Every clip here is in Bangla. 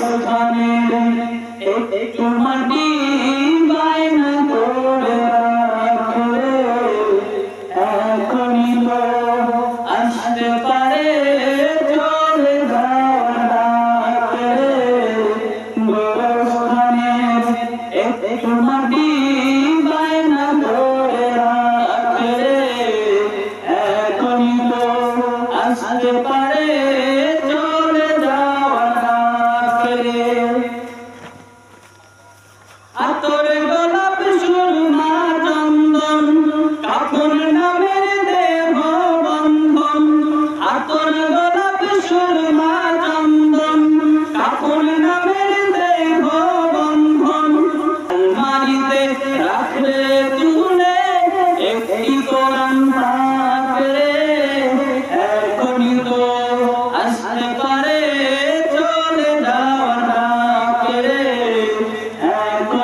স্থানের একটু মাটি বাইনা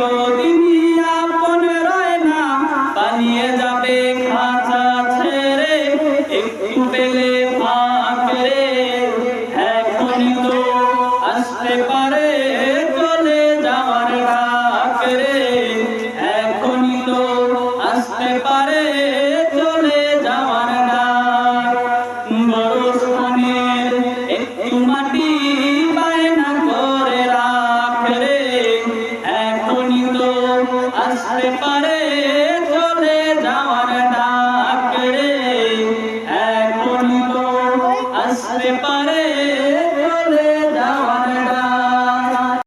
চিরদিনই আপন রয় না। পালিয়ে যাবে খাঁচা ছেড়ে একটু পেলে preparé